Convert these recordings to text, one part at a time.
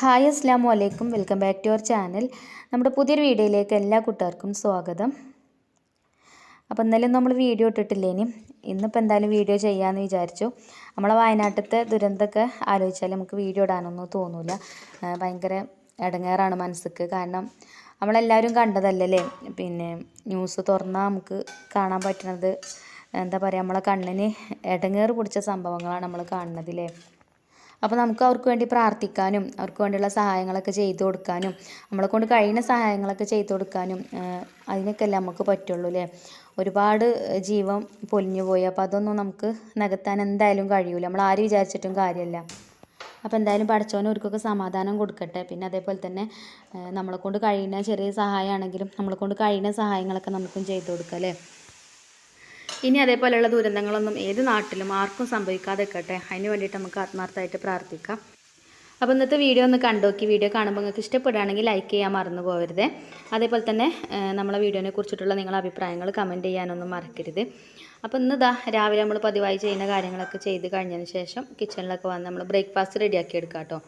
Hi അസ്സാം വലൈക്കും welcome back to our channel. നമ്മുടെ പുതിയൊരു വീഡിയോയിലേക്ക് എല്ലാ കൂട്ടുകാർക്കും സ്വാഗതം. അപ്പോൾ ഇന്നലെ നമ്മൾ വീഡിയോ ഇട്ടിട്ടില്ലേനി ഇന്നിപ്പോൾ എന്തായാലും വീഡിയോ ചെയ്യാമെന്ന് വിചാരിച്ചു. നമ്മളെ വയനാട്ടിലത്തെ ദുരന്തമൊക്കെ ആലോചിച്ചാൽ നമുക്ക് വീഡിയോ ഇടാനൊന്നും തോന്നില്ല ഭയങ്കര ഇടങ്ങേറാണ് മനസ്സിക്ക്. കാരണം നമ്മളെല്ലാവരും കണ്ടതല്ലേ പിന്നെ ന്യൂസ് തുറന്നാൽ നമുക്ക് കാണാൻ പറ്റുന്നത് എന്താ പറയുക നമ്മളെ കണ്ണിന് ഇടങ്ങേറ് പിടിച്ച സംഭവങ്ങളാണ് നമ്മൾ കാണുന്നതില്ലേ അപ്പോൾ നമുക്ക് അവർക്ക് വേണ്ടി പ്രാർത്ഥിക്കാനും അവർക്ക് വേണ്ടിയുള്ള സഹായങ്ങളൊക്കെ ചെയ്തു കൊടുക്കാനും നമ്മളെ കൊണ്ട് കഴിയുന്ന സഹായങ്ങളൊക്കെ ചെയ്തു കൊടുക്കാനും അതിനൊക്കെ അല്ലേ നമുക്ക് പറ്റുള്ളൂ അല്ലേ? ഒരുപാട് ജീവൻ പൊലിഞ്ഞു പോയി. അപ്പോൾ അതൊന്നും നമുക്ക് നികത്താൻ എന്തായാലും കഴിയൂല. നമ്മൾ ആര് വിചാരിച്ചിട്ടും കാര്യമല്ല. അപ്പോൾ എന്തായാലും പഠിച്ചവന് അവർക്കൊക്കെ സമാധാനം കൊടുക്കട്ടെ. പിന്നെ അതേപോലെ തന്നെ നമ്മളെ കൊണ്ട് കഴിയുന്ന ചെറിയ സഹായമാണെങ്കിലും നമ്മളെ കൊണ്ട് കഴിയുന്ന സഹായങ്ങളൊക്കെ നമുക്കും ചെയ്തു കൊടുക്കാം അല്ലേ? ഇനി അതേപോലെയുള്ള ദുരന്തങ്ങളൊന്നും ഏത് നാട്ടിലും ആർക്കും സംഭവിക്കാതെ നിൽക്കട്ടെ അതിന് വേണ്ടിയിട്ട് നമുക്ക് ആത്മാർത്ഥമായിട്ട് പ്രാർത്ഥിക്കാം. അപ്പോൾ ഇന്നത്തെ വീഡിയോ ഒന്ന് കണ്ടോക്കി വീഡിയോ കാണുമ്പോൾ നിങ്ങൾക്ക് ഇഷ്ടപ്പെടുകയാണെങ്കിൽ ലൈക്ക് ചെയ്യാൻ മറന്നു പോകരുത്. അതേപോലെ തന്നെ നമ്മളെ വീഡിയോനെ കുറിച്ചിട്ടുള്ള നിങ്ങളുടെ അഭിപ്രായങ്ങൾ കമന്റ് ചെയ്യാനൊന്നും മറക്കരുത്. അപ്പോൾ ഇന്ന് ഇതാ രാവിലെ നമ്മൾ പതിവായി ചെയ്യുന്ന കാര്യങ്ങളൊക്കെ ചെയ്ത് കഴിഞ്ഞതിന് ശേഷം കിച്ചണിലൊക്കെ വന്ന് നമ്മൾ ബ്രേക്ക്ഫാസ്റ്റ് റെഡിയാക്കി എടുക്കാം കേട്ടോ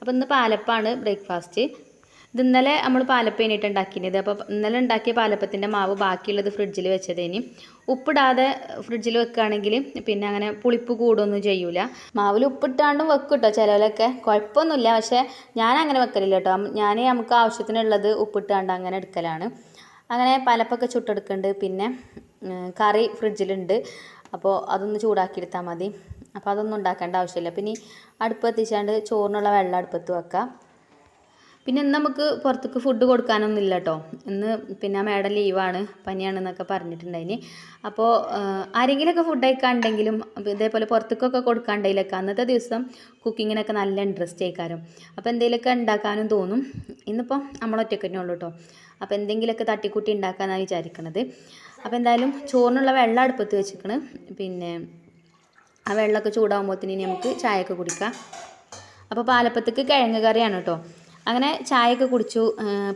അപ്പോൾ ഇന്ന് പാലപ്പാണ് ബ്രേക്ക്ഫാസ്റ്റ് ഇത് ഇന്നലെ നമ്മൾ പാലപ്പേനിട്ട് ഉണ്ടാക്കിയത്. അപ്പോൾ ഇന്നലെ ഉണ്ടാക്കിയ പാലപ്പത്തിന്റെ മാവ് ബാക്കിയുള്ളത് ഫ്രിഡ്ജിൽ വെച്ചതേനി ഉപ്പിടാതെ ഫ്രിഡ്ജിൽ വെക്കുകയാണെങ്കിൽ പിന്നെ അങ്ങനെ പുളിപ്പ് കൂടുകയൊന്നും ചെയ്യൂല. മാവിൽ ഉപ്പിട്ടാണ്ടും വെക്കും കേട്ടോ ചിലവരൊക്കെ. കുഴപ്പമൊന്നുമില്ല. പക്ഷേ ഞാൻ അങ്ങനെ വെക്കലില്ല കേട്ടോ. ഞാൻ നമുക്ക് ആവശ്യത്തിനുള്ളത് ഉപ്പിട്ടാണ്ട് അങ്ങനെ എടുക്കലാണ്. അങ്ങനെ പാലപ്പൊക്കെ ചുട്ടെടുക്കുന്നുണ്ട് പിന്നെ കറി ഫ്രിഡ്ജിലുണ്ട്. അപ്പോൾ അതൊന്ന് ചൂടാക്കി എടുത്താൽ മതി. അപ്പോൾ അതൊന്നും ഉണ്ടാക്കേണ്ട ആവശ്യമില്ല. പിന്നെ അടുപ്പ് എത്തിച്ചാണ്ട് ചോറിനുള്ള വെള്ളം അടുപ്പത്ത് വെക്കാം. പിന്നെ ഇന്ന് നമുക്ക് പുറത്തേക്ക് ഫുഡ് കൊടുക്കാനൊന്നും ഇല്ല കേട്ടോ ഇന്ന് പിന്നെ മേഡം ലീവാണ് പനിയാണെന്നൊക്കെ പറഞ്ഞിട്ടുണ്ടായിന്. അപ്പോൾ ആരെങ്കിലുമൊക്കെ ഫുഡ് കഴിക്കാണ്ടെങ്കിലും ഇതേപോലെ പുറത്തേക്കൊക്കെ കൊടുക്കാണ്ടെങ്കിലൊക്കെ അന്നത്തെ ദിവസം കുക്കിങ്ങിനൊക്കെ നല്ല ഇൻട്രസ്റ്റ് ആയിക്കാരും. അപ്പോൾ എന്തെങ്കിലുമൊക്കെ ഉണ്ടാക്കാനും തോന്നും. ഇന്നിപ്പോൾ നമ്മളൊറ്റയ്ക്ക് തന്നെ ഉള്ളൂ കേട്ടോ അപ്പോൾ എന്തെങ്കിലുമൊക്കെ തട്ടിക്കൂട്ടി ഉണ്ടാക്കാനാണ് വിചാരിക്കണത്. അപ്പോൾ എന്തായാലും ചോറിനുള്ള വെള്ളം അടുപ്പത്ത് വെച്ചിരിക്കണ് പിന്നെ ആ വെള്ളമൊക്കെ ചൂടാകുമ്പോഴത്തേന് നമുക്ക് ചായയൊക്കെ കുടിക്കാം. അപ്പോൾ പാലപ്പത്തേക്ക് കിഴങ്ങ് കറിയാണ് കേട്ടോ. അങ്ങനെ ചായയൊക്കെ കുടിച്ചു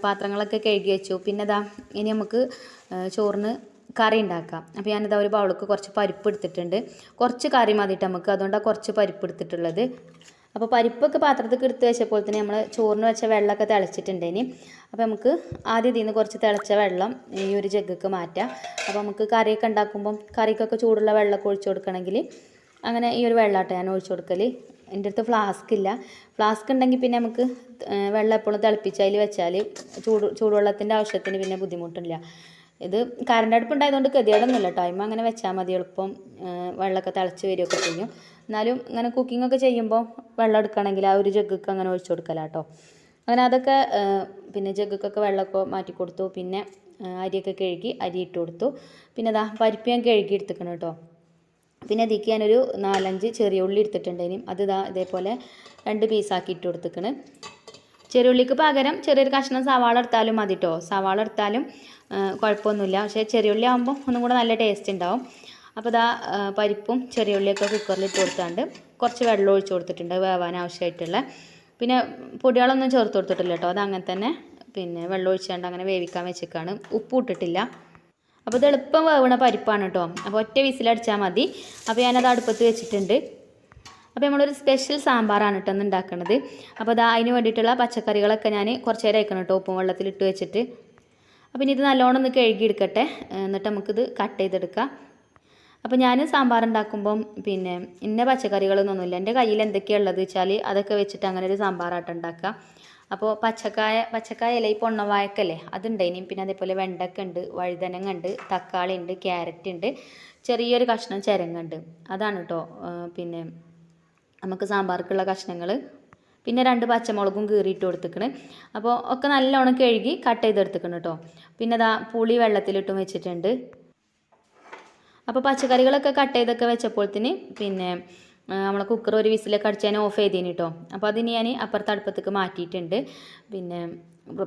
പാത്രങ്ങളൊക്കെ കഴുകി വെച്ചു. പിന്നെ ഇതാ ഇനി നമുക്ക് ചോറിന് കറി ഉണ്ടാക്കാം. അപ്പോൾ ഞാനിതാ ഒരു ബൗളിക്ക് കുറച്ച് പരിപ്പ് എടുത്തിട്ടുണ്ട്. കുറച്ച് കറി മതിയിട്ട് നമുക്ക്. അതുകൊണ്ടാണ് കുറച്ച് പരിപ്പ് എടുത്തിട്ടുള്ളത്. അപ്പോൾ പരിപ്പൊക്കെ പാത്രത്തിൽ എടുത്ത് വെച്ചപ്പോൾ തന്നെ നമ്മൾ ചോറിന് വെച്ച വെള്ളമൊക്കെ തിളച്ചിട്ടുണ്ട് ഇനി അപ്പോൾ നമുക്ക് ആദ്യം ഇതിൽ നിന്ന് കുറച്ച് തിളച്ച വെള്ളം ഈ ഒരു ജഗ്ഗൊക്കെ മാറ്റാം. അപ്പോൾ നമുക്ക് കറിയൊക്കെ ഉണ്ടാക്കുമ്പം കറിക്കൊക്കെ ചൂടുള്ള വെള്ളമൊക്കെ ഒഴിച്ചു കൊടുക്കണമെങ്കിൽ അങ്ങനെ ഈ ഒരു വെള്ളമാട്ടോ ഞാൻ ഒഴിച്ചു കൊടുക്കൽ എന്റെ അടുത്ത് ഫ്ലാസ്ക് ഇല്ല. ഫ്ലാസ്ക് ഉണ്ടെങ്കിൽ പിന്നെ നമുക്ക് വെള്ളം എപ്പോഴും തിളപ്പിച്ച് അതിൽ വെച്ചാൽ ചൂട് ചൂടുവെള്ളത്തിന്റെ ആവശ്യത്തിന് പിന്നെ ബുദ്ധിമുട്ടില്ല. ഇത് കറണ്ട് അടുപ്പ് ഉണ്ടായതുകൊണ്ട് ഗതികേടൊന്നുമില്ല ടൈം അങ്ങനെ വെച്ചാൽ മതി എളുപ്പം വെള്ളമൊക്കെ തിളച്ച് വരികയൊക്കെ ചെയ്യും. എന്നാലും ഇങ്ങനെ കുക്കിംഗ് ഒക്കെ ചെയ്യുമ്പോൾ വെള്ളം എടുക്കണമെങ്കിൽ ആ ഒരു ജഗ്ഗൊക്കെ അങ്ങനെ ഒഴിച്ചു കൊടുക്കലാട്ടോ അങ്ങനെ അതൊക്കെ പിന്നെ ജഗ്ഗൊക്കെ വെള്ളമൊക്കെ മാറ്റി കൊടുത്തു. പിന്നെ അരിയൊക്കെ കഴുകി അരി ഇട്ട് കൊടുത്തു. പിന്നെ അതാ പരിപ്പ് ഞാൻ കഴുകി എടുത്തിക്കണം കേട്ടോ പിന്നെ അതിലേക്ക് ഞാനൊരു നാലഞ്ച് ചെറിയ ഉള്ളി എടുത്തിട്ടുണ്ടേനും അത് ഇതാ ഇതേപോലെ രണ്ട് പീസാക്കി ഇട്ട് ചെറിയ ഉള്ളിക്ക് പകരം ചെറിയൊരു കഷ്ണം സവാള എടുത്താലും മതി കേട്ടോ സവാള എടുത്താലും കുഴപ്പമൊന്നുമില്ല. പക്ഷേ ചെറിയ ഉള്ളി ആകുമ്പോൾ ഒന്നും കൂടെ നല്ല ടേസ്റ്റ് ഉണ്ടാവും. അപ്പോൾ ഇതാ പരിപ്പും ചെറിയ ഉള്ളിയൊക്കെ കുക്കറിൽ ഇട്ട് കൊടുത്താണ്ട് കുറച്ച് വെള്ളം ഒഴിച്ച് കൊടുത്തിട്ടുണ്ട് വേവാൻ ആവശ്യമായിട്ടുള്ള. പിന്നെ പൊടികളൊന്നും ചേർത്ത് കൊടുത്തിട്ടില്ല കേട്ടോ അത് അങ്ങനെ തന്നെ പിന്നെ വെള്ളം ഒഴിച്ചാണ്ട് അങ്ങനെ വേവിക്കാൻ വെച്ചേക്കാണ്. ഉപ്പ് ഇട്ടിട്ടില്ല. അപ്പോൾ ഇത് എളുപ്പം വേവണ പരിപ്പാണ് കേട്ടോ. അപ്പോൾ ഒറ്റ വിസിലടിച്ചാൽ മതി. അപ്പോൾ ഞാനത് അടുപ്പത്ത് വെച്ചിട്ടുണ്ട്. അപ്പോൾ നമ്മളൊരു സ്പെഷ്യൽ സാമ്പാറാണ് കേട്ടോ ഉണ്ടാക്കുന്നത് അപ്പോൾ അത് അതിന് വേണ്ടിയിട്ടുള്ള പച്ചക്കറികളൊക്കെ ഞാൻ കുറച്ച് നേരം അയക്കണം കേട്ടോ. ഉപ്പും വെള്ളത്തിൽ ഇട്ട് വെച്ചിട്ട്. അപ്പോൾ ഇനി ഇത് നല്ലോണം ഒന്ന് കഴുകിയെടുക്കട്ടെ എന്നിട്ട് നമുക്കിത് കട്ട് ചെയ്തെടുക്കാം. അപ്പോൾ ഞാൻ സാമ്പാർ ഉണ്ടാക്കുമ്പം പിന്നെ ഇന്ന പച്ചക്കറികളൊന്നുമില്ല എന്റെ കയ്യിൽ എന്തൊക്കെയാണ് ഉള്ളത് വെച്ചാൽ അതൊക്കെ വെച്ചിട്ട് അങ്ങനെ ഒരു സാമ്പാറായിട്ട് ഉണ്ടാക്കുക അപ്പോൾ പച്ചക്കായ പച്ചക്കായ അല്ല ഈ പൊണ്ണവായക്കല്ലേ ഇനി പിന്നെ അതേപോലെ വെണ്ടക്ക ഉണ്ട് വഴുതനങ്ങ ഉണ്ട് തക്കാളി ഉണ്ട് ക്യാരറ്റ് ഉണ്ട്. ചെറിയൊരു കഷ്ണം ചിരങ്ങുണ്ട് അതാണ് കേട്ടോ പിന്നെ നമുക്ക് സാമ്പാർക്കുള്ള കഷ്ണങ്ങൾ പിന്നെ രണ്ട് പച്ചമുളകും കീറിയിട്ട് കൊടുത്തിക്കണ്. അപ്പോൾ ഒക്കെ നല്ലോണം കഴുകി കട്ട് ചെയ്തെടുത്തിക്കണം കേട്ടോ പിന്നെ അതാ പുളി വെള്ളത്തിലിട്ടും വെച്ചിട്ടുണ്ട്. അപ്പോൾ പച്ചക്കറികളൊക്കെ കട്ട് ചെയ്തൊക്കെ വെച്ചപ്പോഴത്തിന് പിന്നെ നമ്മളെ കുക്കർ ഒരു വിസിലൊക്കെ അടിച്ച് ഞാൻ ഓഫ് ചെയ്തേന് കേട്ടോ അപ്പോൾ അതിന് ഞാൻ അപ്പുറത്തെ അടുപ്പത്തേക്ക് മാറ്റിയിട്ടുണ്ട്. പിന്നെ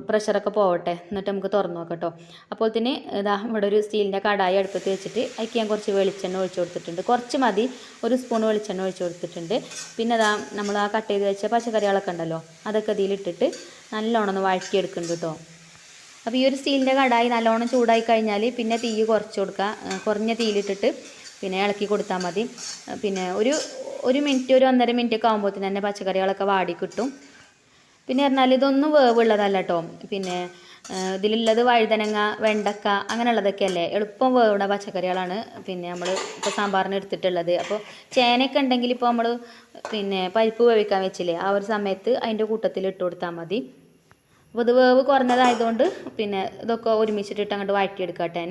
പ്രഷറൊക്കെ പോവട്ടെ. എന്നിട്ട് നമുക്ക് തുറന്നു നോക്കാം കേട്ടോ അപ്പോൾ തന്നെ ഇതാ ഇവിടെ ഒരു സ്റ്റീലിന്റെ കടായി അടുപ്പത്ത് വെച്ചിട്ട് അതിക്ക് ഞാൻ കുറച്ച് വെളിച്ചെണ്ണ ഒഴിച്ച് കൊടുത്തിട്ടുണ്ട്. കുറച്ച് മതി. ഒരു സ്പൂൺ വെളിച്ചെണ്ണ ഒഴിച്ച് കൊടുത്തിട്ടുണ്ട്. പിന്നെ അതാ നമ്മൾ ആ കട്ട് ചെയ്ത് വെച്ച പച്ചക്കറികളൊക്കെ ഉണ്ടല്ലോ അതൊക്കെ അതിലിട്ടിട്ട് നല്ലോണം ഒന്ന് വഴറ്റിയെടുക്കുന്നുണ്ട് കേട്ടോ അപ്പോൾ ഈ ഒരു സ്റ്റീലിന്റെ കടായി നല്ലോണം ചൂടായി കഴിഞ്ഞാൽ പിന്നെ തീ കുറച്ച് കൊടുക്കുക കുറഞ്ഞ തീയിലിട്ടിട്ട് പിന്നെ ഇളക്കി കൊടുത്താൽ മതി. പിന്നെ ഒരു ഒരു മിനിറ്റ് ഒരു ഒന്നര മിനിറ്റ് ഒക്കെ ആകുമ്പോഴത്തേന് തന്നെ പച്ചക്കറികളൊക്കെ വാടി കിട്ടും. പിന്നെ പറഞ്ഞാൽ ഇതൊന്നും വേവുള്ളതല്ല കേട്ടോ പിന്നെ ഇതിലുള്ളത് വഴുതനങ്ങ വെണ്ടക്ക അങ്ങനെയുള്ളതൊക്കെ അല്ലേ? എളുപ്പം വേവുന്ന പച്ചക്കറികളാണ്. പിന്നെ നമ്മൾ ഇപ്പോൾ സാമ്പാറിന് എടുത്തിട്ടുള്ളത്. അപ്പോൾ ചേനയൊക്കെ ഉണ്ടെങ്കിൽ ഇപ്പോൾ നമ്മൾ പിന്നെ പരിപ്പ് വേവിക്കാൻ വെച്ചില്ലേ? ആ ഒരു സമയത്ത് അതിന്റെ കൂട്ടത്തിൽ ഇട്ട് കൊടുത്താൽ മതി. അപ്പോൾ ഇത് വേവ് കുറഞ്ഞതായതുകൊണ്ട് പിന്നെ ഇതൊക്കെ ഒരുമിച്ചിട്ടിട്ട് അങ്ങോട്ട് വഴറ്റിയെടുക്കട്ടെ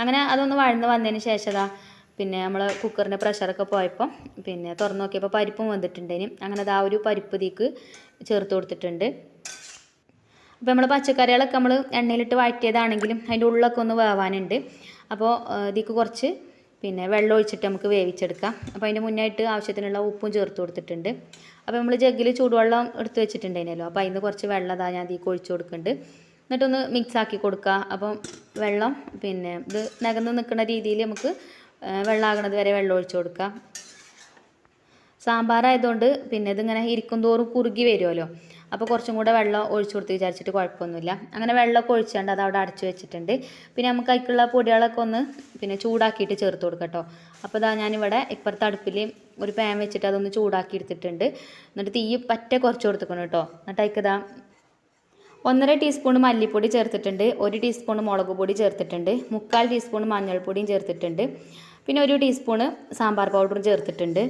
അങ്ങനെ അതൊന്ന് വഴന്ന് വന്നതിന് ശേഷം പിന്നെ നമ്മൾ കുക്കറിന്റെ പ്രഷറൊക്കെ പോയപ്പം പിന്നെ തുറന്ന് നോക്കിയപ്പോൾ പരിപ്പും വന്നിട്ടുണ്ടേന് അങ്ങനെ അത് ആ ഒരു പരിപ്പ് ഇതിക്ക് ചേർത്ത് കൊടുത്തിട്ടുണ്ട്. അപ്പോൾ നമ്മൾ പച്ചക്കറികളൊക്കെ നമ്മൾ എണ്ണയിലിട്ട് വഴറ്റിയതാണെങ്കിലും അതിന്റെ ഉള്ളൊക്കെ ഒന്ന് വേവാനുണ്ട്. അപ്പോൾ ഇതിക്ക് കുറച്ച് പിന്നെ വെള്ളം ഒഴിച്ചിട്ട് നമുക്ക് വേവിച്ചെടുക്കാം. അപ്പോൾ അതിന്റെ മുന്നായിട്ട് ആവശ്യത്തിനുള്ള ഉപ്പും ചേർത്ത് കൊടുത്തിട്ടുണ്ട്. അപ്പോൾ നമ്മൾ ജഗ്ഗിൽ ചൂടുവെള്ളം എടുത്ത് വെച്ചിട്ടുണ്ടായിരുന്നല്ലോ. അപ്പോൾ അതിന് കുറച്ച് വെള്ളം അതാ ഞാൻ ഇതിക്ക് ഒഴിച്ച് കൊടുക്കുന്നുണ്ട്. എന്നിട്ടൊന്ന് മിക്സ് ആക്കി കൊടുക്കുക അപ്പം വെള്ളം പിന്നെ ഇത് നകന്ന് നിൽക്കുന്ന രീതിയിൽ നമുക്ക് വെള്ളമാകണത് വരെ വെള്ളം ഒഴിച്ചു കൊടുക്കാം സാമ്പാറായതുകൊണ്ട് പിന്നെ ഇതിങ്ങനെ ഇരിക്കും തോറും കുറുകി വരുമല്ലോ. അപ്പോൾ കുറച്ചും കൂടെ വെള്ളം ഒഴിച്ചു കൊടുത്ത് വിചാരിച്ചിട്ട് കുഴപ്പമൊന്നുമില്ല. അങ്ങനെ വെള്ളമൊക്കെ ഒഴിച്ചുകൊണ്ട് അത് അവിടെ അടച്ചു വെച്ചിട്ടുണ്ട്. പിന്നെ നമുക്ക് അതിക്കുള്ള പൊടികളൊക്കെ ഒന്ന് പിന്നെ ചൂടാക്കിയിട്ട് ചേർത്ത് കൊടുക്കട്ടോ അപ്പോൾ ഇതാ ഞാനിവിടെ ഇപ്പുറത്തെ അടുപ്പിൽ ഒരു പാൻ വെച്ചിട്ട് അതൊന്ന് ചൂടാക്കി എടുത്തിട്ടുണ്ട്. എന്നിട്ട് തീ പറ്റ കുറച്ച് കൊടുത്തിക്കണം കേട്ടോ. എന്നിട്ട് അതിക്കതാ ഒന്നര ടീസ്പൂൺ മല്ലിപ്പൊടി ചേർത്തിട്ടുണ്ട്. ഒരു ടീസ്പൂൺ മുളക് പൊടി ചേർത്തിട്ടുണ്ട്. മുക്കാൽ ടീസ്പൂൺ മഞ്ഞൾപ്പൊടിയും ചേർത്തിട്ടുണ്ട്. പിന്നെ ഒരു ടീസ്പൂണ് സാമ്പാർ പൗഡറും ചേർത്തിട്ടുണ്ട്.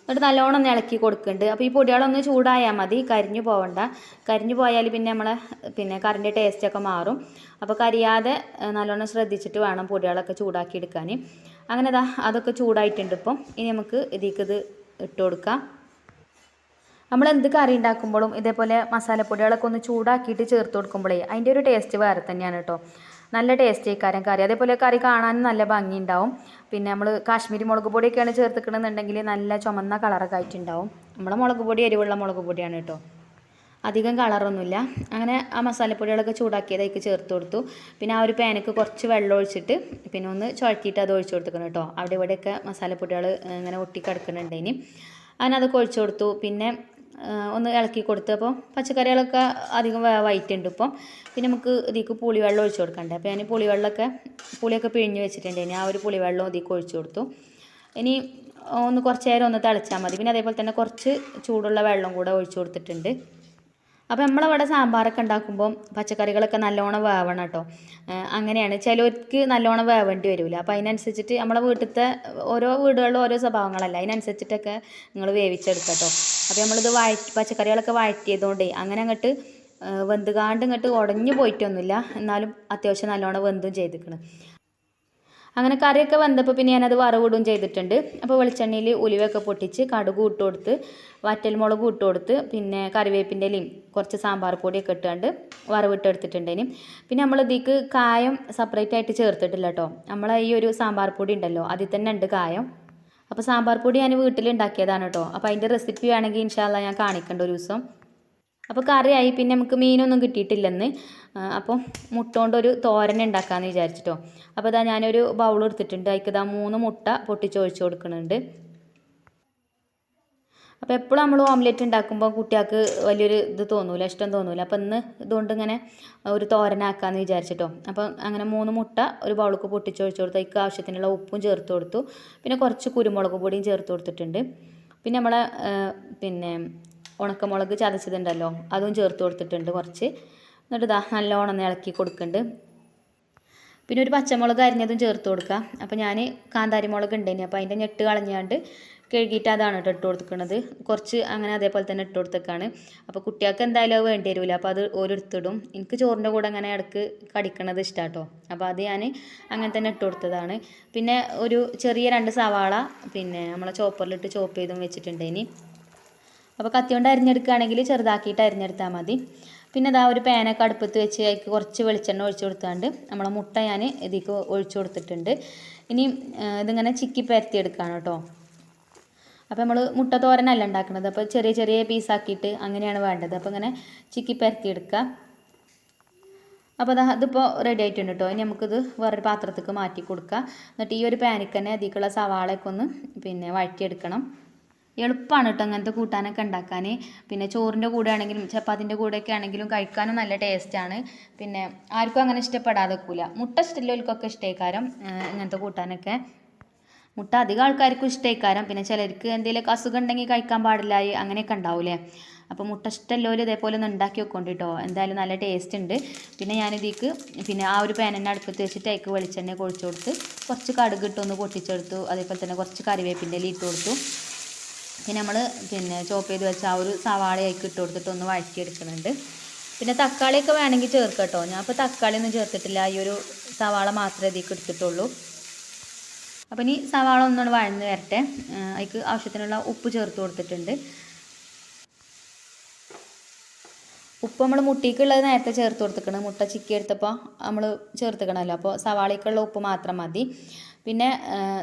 എന്നിട്ട് നല്ലോണം ഒന്ന് ഇളക്കി കൊടുക്കുന്നുണ്ട്. അപ്പോൾ ഈ പൊടികളൊന്ന് ചൂടായാൽ മതി. കരിഞ്ഞു പോവണ്ട. കരിഞ്ഞു പോയാൽ പിന്നെ നമ്മളെ പിന്നെ കറിന്റെ ടേസ്റ്റൊക്കെ മാറും. അപ്പോൾ കരിയാതെ നല്ലോണം ശ്രദ്ധിച്ചിട്ട് വേണം പൊടികളൊക്കെ ചൂടാക്കി എടുക്കാൻ അങ്ങനെ അതാ അതൊക്കെ ചൂടായിട്ടുണ്ട് ഇപ്പം. ഇനി നമുക്ക് ഇതിലേക്ക് ഇത് ഇട്ട് കൊടുക്കാം. നമ്മൾ എന്ത് കറി ഉണ്ടാക്കുമ്പോഴും ഇതേപോലെ മസാലപ്പൊടികളൊക്കെ ഒന്ന് ചൂടാക്കിയിട്ട് ചേർത്ത് കൊടുക്കുമ്പോഴേ അതിന്റെ ഒരു ടേസ്റ്റ് വേറെ തന്നെയാണ് കേട്ടോ. നല്ല ടേസ്റ്റ് ആയിക്കാരം കറി. അതേപോലെ കറി കാണാനും നല്ല ഭംഗി ഉണ്ടാവും പിന്നെ നമ്മൾ കാശ്മീരി മുളക് പൊടിയൊക്കെയാണ് ചേർത്തിക്കണമെന്നുണ്ടെങ്കിൽ നല്ല ചുമന്ന കളറൊക്കെ ആയിട്ടുണ്ടാവും. നമ്മുടെ മുളക് പൊടി എരിവുള്ള മുളക് പൊടിയാണ് കേട്ടോ. അധികം കളറൊന്നുമില്ല. അങ്ങനെ ആ മസാലപ്പൊടികളൊക്കെ ചൂടാക്കിയതായിക്ക് ചേർത്ത് കൊടുത്തു. പിന്നെ ആ ഒരു പാനക്ക് കുറച്ച് വെള്ളം ഒഴിച്ചിട്ട് പിന്നെ ഒന്ന് ചുഴറ്റിയിട്ട് അത് ഒഴിച്ചു കൊടുക്കണം കേട്ടോ. അവിടെ ഇവിടെയൊക്കെ മസാലപ്പൊടികൾ ഇങ്ങനെ ഒട്ടിക്കിടക്കുന്നുണ്ട് ഇനി. അങ്ങനെ അതൊക്കെ ഒഴിച്ചു കൊടുത്തു. പിന്നെ ഒന്ന് ഇളക്കി കൊടുത്ത്. അപ്പോൾ പച്ചക്കറികളൊക്കെ അധികം വൈറ്റുണ്ട് ഇപ്പം. പിന്നെ നമുക്ക് ഇതിലേക്ക് പുളിവെള്ളം ഒഴിച്ച് കൊടുക്കണ്ടേ. അപ്പോൾ ഞാൻ പുളിവെള്ളമൊക്കെ പുളിയൊക്കെ പിഴിഞ്ഞ് വെച്ചിട്ടുണ്ട്. ഇനി ആ ഒരു പുളിവെള്ളം ഇതിലേക്ക് ഒഴിച്ചു കൊടുത്തു. ഇനി ഒന്ന് കുറച്ച് നേരം ഒന്ന് തിളച്ചാൽ മതി. പിന്നെ അതേപോലെ തന്നെ കുറച്ച് ചൂടുള്ള വെള്ളം കൂടെ ഒഴിച്ച് കൊടുത്തിട്ടുണ്ട്. അപ്പോൾ നമ്മളവിടെ സാമ്പാറൊക്കെ ഉണ്ടാക്കുമ്പോൾ പച്ചക്കറികളൊക്കെ നല്ലോണം വേവണം കേട്ടോ അങ്ങനെയാണ്. ചിലർക്ക് നല്ലോണം വേവേണ്ടി വരില്ല അപ്പോൾ അതിനനുസരിച്ചിട്ട് നമ്മളെ വീട്ടിലത്തെ ഓരോ വീടുകളിലും ഓരോ സ്വഭാവങ്ങളല്ല. അതിനനുസരിച്ചിട്ടൊക്കെ നിങ്ങൾ വേവിച്ചെടുക്കുക കേട്ടോ അപ്പോൾ നമ്മളിത് വഴറ്റി പച്ചക്കറികളൊക്കെ വഴറ്റിയതുകൊണ്ടേ അങ്ങനെ അങ്ങോട്ട് വെന്തുകാണ്ട് ഇങ്ങോട്ട് ഉടഞ്ഞു പോയിട്ടൊന്നുമില്ല. എന്നാലും അത്യാവശ്യം നല്ലോണം വെന്തും ചെയ്തിരിക്കണം അങ്ങനെ കറിയൊക്കെ വന്നപ്പോൾ പിന്നെ ഞാനത് വറവിടും ചെയ്തിട്ടുണ്ട്. അപ്പോൾ വെളിച്ചെണ്ണയിൽ ഉലുവയൊക്കെ പൊട്ടിച്ച് കടുക് ഇട്ട് കൊടുത്ത് വറ്റൽമുളക് ഇട്ട് കൊടുത്ത് പിന്നെ കറിവേപ്പിന്റെ ഇലയും കുറച്ച് സാമ്പാർ പൊടിയൊക്കെ ഇട്ടുകൊണ്ട് വറവിട്ട് എടുത്തിട്ടുണ്ടേനും പിന്നെ നമ്മൾ ഇതിക്ക് കായം സെപ്പറേറ്റ് ആയിട്ട് ചേർത്തിട്ടില്ല കേട്ടോ നമ്മൾ ഈ ഒരു സാമ്പാർ പൊടി ഉണ്ടല്ലോ അതിൽ തന്നെ ഉണ്ട് കായം. അപ്പോൾ സാമ്പാർ പൊടി ഞാൻ വീട്ടിൽ ഉണ്ടാക്കിയതാണ് കേട്ടോ അപ്പോൾ അതിന്റെ റെസിപ്പി വേണമെങ്കിൽ ഇൻഷാല്ല ഞാൻ കാണിക്കേണ്ട ഒരു ദിവസം. അപ്പോൾ കറിയായി പിന്നെ നമുക്ക് മീനൊന്നും കിട്ടിയിട്ടില്ലെന്ന്. ആ, അപ്പോൾ മുട്ട കൊണ്ടൊരു തോരൻ ഉണ്ടാക്കാമെന്ന് വിചാരിച്ചിട്ടോ. അപ്പോൾ ഇതാ ഞാനൊരു ബൗൾ എടുത്തിട്ടുണ്ട്. അതിക്ക് ഇതാ മൂന്ന് മുട്ട പൊട്ടിച്ചൊഴിച്ച് കൊടുക്കുന്നുണ്ട്. അപ്പോൾ എപ്പോഴും നമ്മൾ ഓംലെറ്റ് ഉണ്ടാക്കുമ്പോൾ കുട്ടികൾക്ക് വലിയൊരു ഇത് തോന്നൂല ഇഷ്ടം തോന്നൂല. അപ്പോൾ ഇന്ന് ഇതുകൊണ്ട് ഇങ്ങനെ ഒരു തോരനാക്കാമെന്ന് വിചാരിച്ചിട്ടോ. അപ്പോൾ അങ്ങനെ മൂന്ന് മുട്ട ഒരു ബൗൾക്ക് പൊട്ടിച്ചൊഴിച്ച് കൊടുത്തു അതിക്ക് ആവശ്യത്തിനുള്ള ഉപ്പും ചേർത്ത് കൊടുത്തു. പിന്നെ കുറച്ച് കുരുമുളക് പൊടിയും ചേർത്ത് കൊടുത്തിട്ടുണ്ട്. പിന്നെ നമ്മളെ പിന്നെ ഉണക്കമുളക് ചതച്ചതുണ്ടല്ലോ അതും ചേർത്ത് കൊടുത്തിട്ടുണ്ട് കുറച്ച്. എന്നിട്ട് ഇതാ നല്ലോണം ഇളക്കി കൊടുക്കുന്നുണ്ട് പിന്നെ ഒരു പച്ചമുളക് അരിഞ്ഞതും ചേർത്ത് കൊടുക്കുക അപ്പോൾ ഞാൻ കാന്താരി മുളക് ഉണ്ടേനി അപ്പോൾ അതിന്റെ ഞെട്ട് കളഞ്ഞാണ്ട് കഴുകിയിട്ട് അതാണ് കേട്ടോ ഇട്ട് കൊടുക്കുന്നത് കുറച്ച് അങ്ങനെ അതേപോലെ തന്നെ ഇട്ട് കൊടുത്തേക്കാണ്. അപ്പോൾ കുട്ടികൾക്ക് എന്തായാലും അത് വേണ്ടി വരില്ല അപ്പോൾ അത് ഓരോരുത്തിടും. എനിക്ക് ചോറിന്റെ കൂടെ അങ്ങനെ ഇടയ്ക്ക് കടിക്കണത് ഇഷ്ടമാണ് കേട്ടോ അപ്പോൾ അത് ഞാൻ അങ്ങനെ തന്നെ ഇട്ട് കൊടുത്തതാണ്. പിന്നെ ഒരു ചെറിയ രണ്ട് സവാള പിന്നെ നമ്മളെ ചോപ്പറിലിട്ട് ചോപ്പ് ചെയ്തും വെച്ചിട്ടുണ്ടേനി. അപ്പോൾ കത്തി കൊണ്ട് അരിഞ്ഞെടുക്കുകയാണെങ്കിൽ ചെറുതാക്കിയിട്ട് അരിഞ്ഞെടുത്താൽ മതി. പിന്നെ ഇതാ ഒരു പാനൊക്കെ അടുപ്പത്ത് വെച്ച് അതിലേക്ക് കുറച്ച് വെളിച്ചെണ്ണ ഒഴിച്ച് കൊടുത്താണ്ട് നമ്മളെ മുട്ട ഞാൻ ഇതിലേക്ക് ഒഴിച്ചു കൊടുത്തിട്ടുണ്ട്. ഇനി ഇതിങ്ങനെ ചിക്കി പരത്തി എടുക്കുകയാണ് കേട്ടോ. അപ്പോൾ നമ്മൾ മുട്ട തോരനല്ല ഉണ്ടാക്കുന്നത്. അപ്പോൾ ചെറിയ ചെറിയ പീസാക്കിയിട്ട് അങ്ങനെയാണ് വേണ്ടത്. അപ്പോൾ ഇങ്ങനെ ചിക്കി പരത്തി എടുക്കുക അപ്പോൾ അത് അതിപ്പോൾ റെഡി ആയിട്ടുണ്ട് കേട്ടോ. ഇനി നമുക്കിത് വേറൊരു പാത്രത്തേക്ക് മാറ്റി കൊടുക്കുക എന്നിട്ട് ഈ ഒരു പാനിക്ക് തന്നെ അതിലേക്കുള്ള സവാളയൊക്കെ ഒന്ന് പിന്നെ വഴറ്റിയെടുക്കണം. എളുപ്പമാണ് കേട്ടോ അങ്ങനത്തെ കൂട്ടാനൊക്കെ ഉണ്ടാക്കാൻ. പിന്നെ ചോറിന്റെ കൂടെ ആണെങ്കിലും ചപ്പാത്തിന്റെ കൂടെയൊക്കെ ആണെങ്കിലും കഴിക്കാനും നല്ല ടേസ്റ്റാണ് പിന്നെ ആർക്കും അങ്ങനെ ഇഷ്ടപ്പെടാതെ വെക്കില്ല മുട്ട ഇഷ്ടമുള്ളവർക്കൊക്കെ ഇഷ്ടേക്കാരം ഇങ്ങനത്തെ കൂട്ടാനൊക്കെ. മുട്ട അധികം ആൾക്കാർക്കും ഇഷ്ടേക്കാരം. പിന്നെ ചിലർക്ക് എന്തെങ്കിലുമൊക്കെ അസുഖം ഉണ്ടെങ്കിൽ കഴിക്കാൻ പാടില്ല അങ്ങനെയൊക്കെ ഉണ്ടാവില്ലേ അപ്പോൾ മുട്ട ഇഷ്ടമല്ലോ ഇതേപോലെ ഒന്ന് ഉണ്ടാക്കി വെക്കൊണ്ട് കേട്ടോ. എന്തായാലും നല്ല ടേസ്റ്റ് ഉണ്ട്. പിന്നെ ഞാനിതിക്ക് പിന്നെ ആ ഒരു തന്നെ അടുപ്പത്ത് വെച്ചിട്ട് അതിക്ക് വെളിച്ചെണ്ണ കൊഴിച്ചു കൊടുത്ത് കുറച്ച് കടുക് ഇട്ടൊന്ന് പൊട്ടിച്ചെടുത്തു. അതേപോലെ തന്നെ കുറച്ച് കറിവേപ്പിന്റെ ഇല ഇട്ട് കൊടുത്തു. പിന്നെ നമ്മൾ പിന്നെ ചോപ്പ് ചെയ്ത് വെച്ച ആ ഒരു സവാള അതിക്ക് ഇട്ട് കൊടുത്തിട്ട് ഒന്ന് വഴറ്റിയെടുക്കുന്നുണ്ട് പിന്നെ തക്കാളിയൊക്കെ വേണമെങ്കിൽ ചേർക്കാം കേട്ടോ ഞാൻ ഇപ്പോൾ തക്കാളി ഒന്നും ചേർത്തിട്ടില്ല. ഈ ഒരു സവാള മാത്രമേ ഇതിലേക്ക് എടുത്തിട്ടുള്ളൂ. അപ്പോൾ ഇനി സവാള ഒന്നുകൂടെ വഴന്ന് വരട്ടെ. അതിക്ക് ആവശ്യത്തിനുള്ള ഉപ്പ് ചേർത്ത് കൊടുത്തിട്ടുണ്ട്. ഉപ്പ് നമ്മൾ മുട്ടിക്കുള്ളത് നേരത്തെ ചേർത്ത് കൊടുത്തിക്കണം. മുട്ട ചിക്കി എടുത്തപ്പോൾ നമ്മൾ ചേർത്തിക്കണമല്ലോ അപ്പോൾ സവാളയ്ക്കുള്ള ഉപ്പ് മാത്രം മതി. പിന്നെ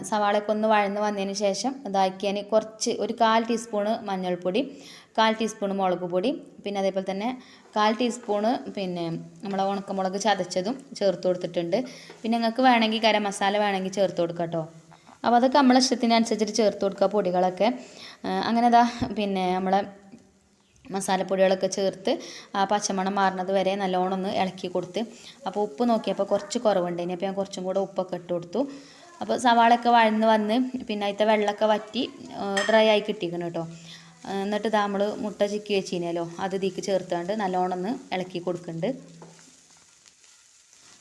സവാളയൊക്കെ ഒന്ന് വഴന്ന് വന്നതിന് ശേഷം ഇതാക്കിയാൽ കുറച്ച് ഒരു കാൽ ടീസ്പൂണ് മഞ്ഞൾപ്പൊടി കാൽ ടീസ്പൂണ് മുളക് പൊടി പിന്നെ അതേപോലെ തന്നെ കാൽ ടീസ്പൂണ് പിന്നെ നമ്മളെ ഉണക്കമുളക് ചതച്ചതും ചേർത്ത് കൊടുത്തിട്ടുണ്ട്. പിന്നെ നിങ്ങൾക്ക് വേണമെങ്കിൽ ഗരം മസാല വേണമെങ്കിൽ ചേർത്ത് കൊടുക്കാം കേട്ടോ. അപ്പോൾ അതൊക്കെ നമ്മളെ ഇഷ്ടത്തിനനുസരിച്ച് ചേർത്ത് കൊടുക്കുക പൊടികളൊക്കെ. അങ്ങനെ അതാ പിന്നെ നമ്മളെ മസാലപ്പൊടികളൊക്കെ ചേർത്ത് ആ പച്ചമണം മാറുന്നത് വരെ നല്ലോണം ഒന്ന് ഇളക്കി കൊടുത്ത്. അപ്പോൾ ഉപ്പ് നോക്കിയപ്പോൾ കുറച്ച് കുറവുണ്ട്. അപ്പോൾ ഞാൻ കുറച്ചും കൂടെ ഉപ്പൊക്കെ ഇട്ട് കൊടുത്തു. അപ്പോൾ സവാളയൊക്കെ വഴന്ന് വന്ന് പിന്നെ അതിന്റെ വെള്ളമൊക്കെ വറ്റി ഡ്രൈ ആയി കിട്ടിക്കണം കേട്ടോ. എന്നിട്ട് നമ്മൾ മുട്ട ചിക്കി വെച്ചിനല്ലോ അത് ഇതിക്ക് ചേർത്തുകൊണ്ട് നല്ലോണം ഒന്ന് ഇളക്കി കൊടുക്കുന്നുണ്ട്.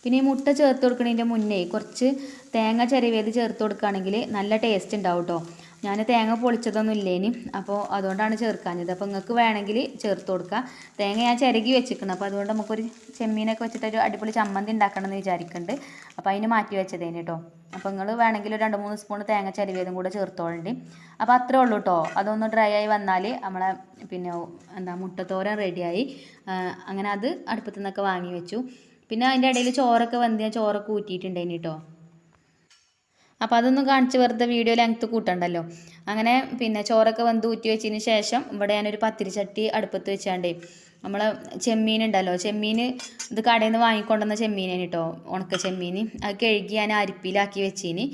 പിന്നെ ഈ മുട്ട ചേർത്ത് കൊടുക്കുന്നതിന്റെ മുന്നേ കുറച്ച് തേങ്ങ ചെറിയത് ചേർത്ത് കൊടുക്കുകയാണെങ്കിൽ നല്ല ടേസ്റ്റ് ഉണ്ടാവും കേട്ടോ. ഞാൻ തേങ്ങ പൊളിച്ചതൊന്നും ഇല്ലേനി അപ്പോൾ അതുകൊണ്ടാണ് ചേർക്കാഞ്ഞത്. അപ്പോൾ നിങ്ങൾക്ക് വേണമെങ്കിൽ ചേർത്ത് കൊടുക്കുക തേങ്ങ ഞാൻ ചിരകി വെച്ചിരിക്കണം അപ്പോൾ അതുകൊണ്ട് നമുക്കൊരു ചെമ്മീനൊക്കെ വെച്ചിട്ട് ഒരു അടിപൊളി ചമ്മന്തി ഉണ്ടാക്കണം എന്ന് വിചാരിക്കുന്നുണ്ട് അപ്പോൾ അതിന് മാറ്റി വെച്ചതേന് കേട്ടോ. അപ്പോൾ നിങ്ങൾ വേണമെങ്കിൽ ഒരു രണ്ട് മൂന്ന് സ്പൂൺ തേങ്ങ ചരിവേതും കൂടെ ചേർത്തോളണ്ടി. അപ്പോൾ അത്രേ ഉള്ളൂ കേട്ടോ. അതൊന്ന് ഡ്രൈ ആയി വന്നാൽ നമ്മളെ പിന്നെ എന്താ മുട്ടത്തോരൻ റെഡിയായി അങ്ങനെ അത് അടുപ്പത്തു നിന്നൊക്കെ വാങ്ങി വെച്ചു. പിന്നെ അതിന്റെ ഇടയിൽ ചോറൊക്കെ വന്ന് ഞാൻ ചോറൊക്കെ ഊറ്റിയിട്ടുണ്ടായിരുന്നു കേട്ടോ. അപ്പോൾ അതൊന്നും കാണിച്ച് വെറുതെ വീഡിയോ ലെങ്ത്ത് കൂട്ടണ്ടല്ലോ. അങ്ങനെ പിന്നെ ചോറൊക്കെ വന്ന് ഊറ്റി വെച്ചതിന് ശേഷം ഇവിടെ ഞാനൊരു പത്തിരി ചട്ടി അടുപ്പത്ത് വെച്ചാണ്ടേ നമ്മൾ ചെമ്മീൻ ഉണ്ടല്ലോ ചെമ്മീൻ ഇത് കടയിൽ നിന്ന് വാങ്ങിക്കൊണ്ടുവന്ന ചെമ്മീനാണ് കേട്ടോ ഉണക്ക ചെമ്മീൻ. അത് കഴുകി ഞാൻ അരിപ്പിലാക്കി വെച്ചിന്.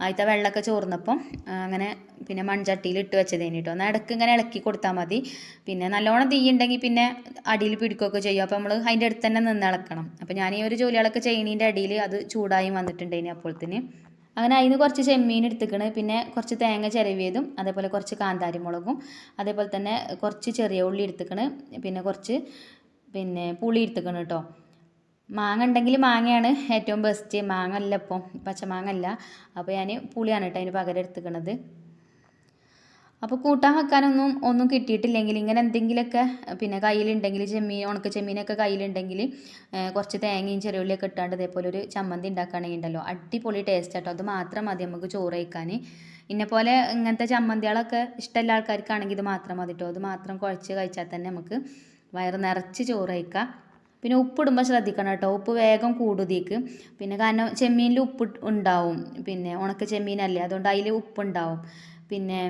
ആദ്യത്തെ വെള്ളമൊക്കെ ചോർന്നപ്പം അങ്ങനെ പിന്നെ മൺചട്ടിയിൽ ഇട്ട് വെച്ചതേന് കേട്ടോ എന്നാൽ ഇടയ്ക്ക് ഇങ്ങനെ ഇളക്കി കൊടുത്താൽ മതി. പിന്നെ നല്ലോണം തീ ഉണ്ടെങ്കിൽ പിന്നെ അടിയിൽ പിടിക്കുകയൊക്കെ ചെയ്യും. അപ്പോൾ നമ്മൾ അതിന്റെ അടുത്ത് തന്നെ നിന്ന് ഇളക്കണം. അപ്പോൾ ഞാൻ ഈ ഒരു ജോലികളൊക്കെ ചെയ്യണതിന്റെ അടിയിൽ അത് ചൂടായി വന്നിട്ടുണ്ടേനി അപ്പോഴത്തേന്. അങ്ങനെ അതിന് കുറച്ച് ചെമ്മീൻ എടുത്തിക്കണ്. പിന്നെ കുറച്ച് തേങ്ങ ചിരവിയതും അതേപോലെ കുറച്ച് കാന്താരിമുളകും അതേപോലെ തന്നെ കുറച്ച് ചെറിയ ഉള്ളി എടുത്തിക്കണ്. പിന്നെ കുറച്ച് പിന്നെ പുളി എടുത്തിക്കണ് കേട്ടോ മാങ്ങ ഉണ്ടെങ്കിൽ മാങ്ങയാണ് ഏറ്റവും ബെസ്റ്റ് മാങ്ങ അല്ല ഇപ്പം പച്ചമാങ്ങ അല്ല. അപ്പോൾ ഞാൻ പുളിയാണ് കേട്ടോ അതിന് പകരം എടുത്തിക്കണത്. അപ്പോൾ കൂട്ടാൻ വെക്കാനൊന്നും ഒന്നും കിട്ടിയിട്ടില്ലെങ്കിൽ ഇങ്ങനെ എന്തെങ്കിലുമൊക്കെ പിന്നെ കയ്യിലുണ്ടെങ്കിൽ ചെമ്മീൻ ഉണക്ക ചെമ്മീനൊക്കെ കയ്യിലുണ്ടെങ്കിൽ കുറച്ച് തേങ്ങയും ചെറിയുള്ളിയൊക്കെ ഇട്ടാണ്ട് ഇതേപോലെ ഒരു ചമ്മന്തി ഉണ്ടാക്കുകയാണെങ്കിൽ ഉണ്ടല്ലോ. അടിപൊളി ടേസ്റ്റ് ആട്ടോ. അത് മാത്രം മതി നമുക്ക് ചോറ് കഴിക്കാൻ. ഇന്നെപ്പോലെ ഇങ്ങനത്തെ ചമ്മന്തികളൊക്കെ ഇഷ്ടമുള്ള ആൾക്കാർക്കാണെങ്കിൽ ഇത് മാത്രം മതി കേട്ടോ അത് മാത്രം കുഴച്ച് കഴിച്ചാൽ തന്നെ നമുക്ക് വയറ് നിറച്ച് ചോറ് കഴിക്കാം. പിന്നെ ഉപ്പിടുമ്പോൾ ശ്രദ്ധിക്കണം കേട്ടോ ഉപ്പ് വേഗം കൂടുതീക്ക്. പിന്നെ കാരണം ചെമ്മീനിൽ ഉപ്പ് ഉണ്ടാവും. പിന്നെ ഉണക്ക ചെമ്മീനല്ലേ? അതുകൊണ്ട് അതിൽ ഉപ്പുണ്ടാവും പിന്നെ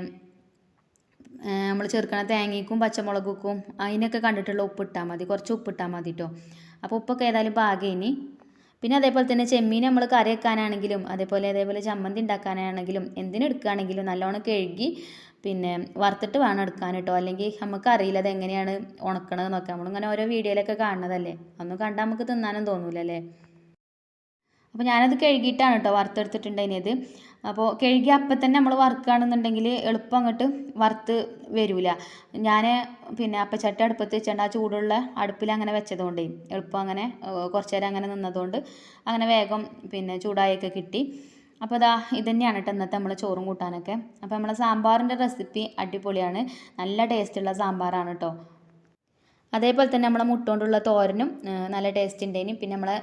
നമ്മൾ ചേർക്കണ തേങ്ങയ്ക്കും പച്ചമുളകും അതിനൊക്കെ കണ്ടിട്ടുള്ള ഉപ്പിട്ടാൽ മതി. കുറച്ച് ഉപ്പിട്ടാൽ മതി കേട്ടോ അപ്പോൾ ഉപ്പൊക്കെ ഏതായാലും പാകേനി. പിന്നെ അതേപോലെ തന്നെ ചെമ്മീൻ നമ്മൾ കറി വെക്കാനാണെങ്കിലും അതേപോലെ അതേപോലെ ചമ്മന്തി ഉണ്ടാക്കാനാണെങ്കിലും എന്തിനെടുക്കുകയാണെങ്കിലും നല്ലോണം കഴുകി പിന്നെ വറുത്തിട്ട് വേണം എടുക്കാൻ കേട്ടോ അല്ലെങ്കിൽ നമുക്ക് അറിയില്ല അത് എങ്ങനെയാണ് ഉണക്കണതെന്നൊക്കെ. നമ്മളിങ്ങനെ ഓരോ വീഡിയോയിലൊക്കെ കാണുന്നതല്ലേ. ഒന്നും കണ്ടാൽ നമുക്ക് തിന്നാനും തോന്നൂലല്ലേ? അപ്പോൾ ഞാനത് കഴുകിയിട്ടാണ് കേട്ടോ വറുത്തെടുത്തിട്ടുണ്ടായിരുന്നത്. അപ്പോൾ കഴുകി അപ്പം തന്നെ നമ്മൾ വറുക്കുകയാണെന്നുണ്ടെങ്കിൽ എളുപ്പം അങ്ങോട്ട് വറുത്ത് വരില്ല ഞാൻ പിന്നെ അപ്പച്ചട്ടി അടുപ്പത്ത് വെച്ചിട്ട് ആ ചൂടുള്ള അടുപ്പിൽ അങ്ങനെ വെച്ചതുകൊണ്ട് എളുപ്പം അങ്ങനെ കുറച്ച് നേരം അങ്ങനെ നിന്നതുകൊണ്ട് അങ്ങനെ വേഗം പിന്നെ ചൂടായൊക്കെ കിട്ടി. അപ്പോൾ ഇത് തന്നെയാണ് കേട്ടോ ഇന്നത്തെ നമ്മൾ ചോറും കൂട്ടാനൊക്കെ. അപ്പോൾ നമ്മളെ സാമ്പാറിന്റെ റെസിപ്പി അടിപൊളിയാണ്. നല്ല ടേസ്റ്റുള്ള സാമ്പാറാണ് കേട്ടോ. അതേപോലെ തന്നെ നമ്മളെ മുട്ടുകൊണ്ടുള്ള തോരനും നല്ല ടേസ്റ്റ് ഉണ്ടേനി പിന്നെ നമ്മളെ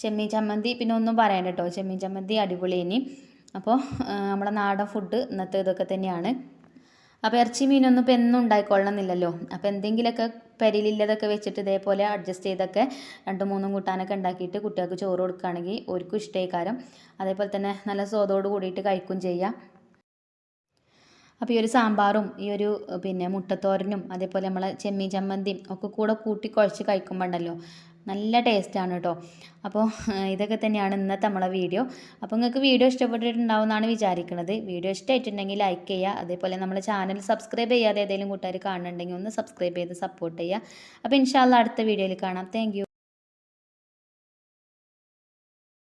ചെമ്മീൻ ചമ്മന്തി പിന്നെ ഒന്നും പറയണ്ട കേട്ടോ. ചെമ്മീൻ ചമ്മന്തി അടിപൊളി ഇനി. അപ്പോൾ നമ്മുടെ നാടൻ ഫുഡ് ഇന്നത്തെ ഇതൊക്കെ തന്നെയാണ്. അപ്പോൾ ഇറച്ചി മീനൊന്നും ഇപ്പോൾ എന്നും ഉണ്ടായിക്കൊള്ളണമെന്നില്ലല്ലോ അപ്പോൾ എന്തെങ്കിലുമൊക്കെ പരിലില്ലതൊക്കെ വെച്ചിട്ട് ഇതേപോലെ അഡ്ജസ്റ്റ് ചെയ്തൊക്കെ രണ്ടും മൂന്നും കൂട്ടാനൊക്കെ ഉണ്ടാക്കിയിട്ട് കുട്ടികൾക്ക് ചോറ് കൊടുക്കുകയാണെങ്കിൽ ഒരുക്കും ഇഷ്ടമായിക്കാരം അതേപോലെ തന്നെ നല്ല സ്വാദോട് കൂടിയിട്ട് കഴിക്കും ചെയ്യാം. അപ്പോൾ ഈ ഒരു സാമ്പാറും ഈ ഒരു പിന്നെ മുട്ടത്തോരനും അതേപോലെ നമ്മളെ ചെമ്മീൻ ചമ്മന്തിയും ഒക്കെ കൂടെ കൂട്ടി കുഴച്ച് കഴിക്കുമ്പോൾ ഉണ്ടല്ലോ. നല്ല ടേസ്റ്റാണ് കേട്ടോ അപ്പോൾ ഇതൊക്കെ തന്നെയാണ് ഇന്നത്തെ നമ്മളെ വീഡിയോ. അപ്പോൾ നിങ്ങൾക്ക് വീഡിയോ ഇഷ്ടപ്പെട്ടിട്ടുണ്ടാവും എന്നാണ് വിചാരിക്കുന്നത് വീഡിയോ ഇഷ്ടമായിട്ടുണ്ടെങ്കിൽ ലൈക്ക് ചെയ്യുക അതേപോലെ നമ്മുടെ ചാനൽ സബ്സ്ക്രൈബ് ചെയ്യാതെ ഏതെങ്കിലും കൂട്ടുകാർ കാണുന്നുണ്ടെങ്കിൽ ഒന്ന് സബ്സ്ക്രൈബ് ചെയ്ത് സപ്പോർട്ട് ചെയ്യുക അപ്പോൾ ഇൻഷാല്ല അടുത്ത വീഡിയോയിൽ കാണാം. താങ്ക്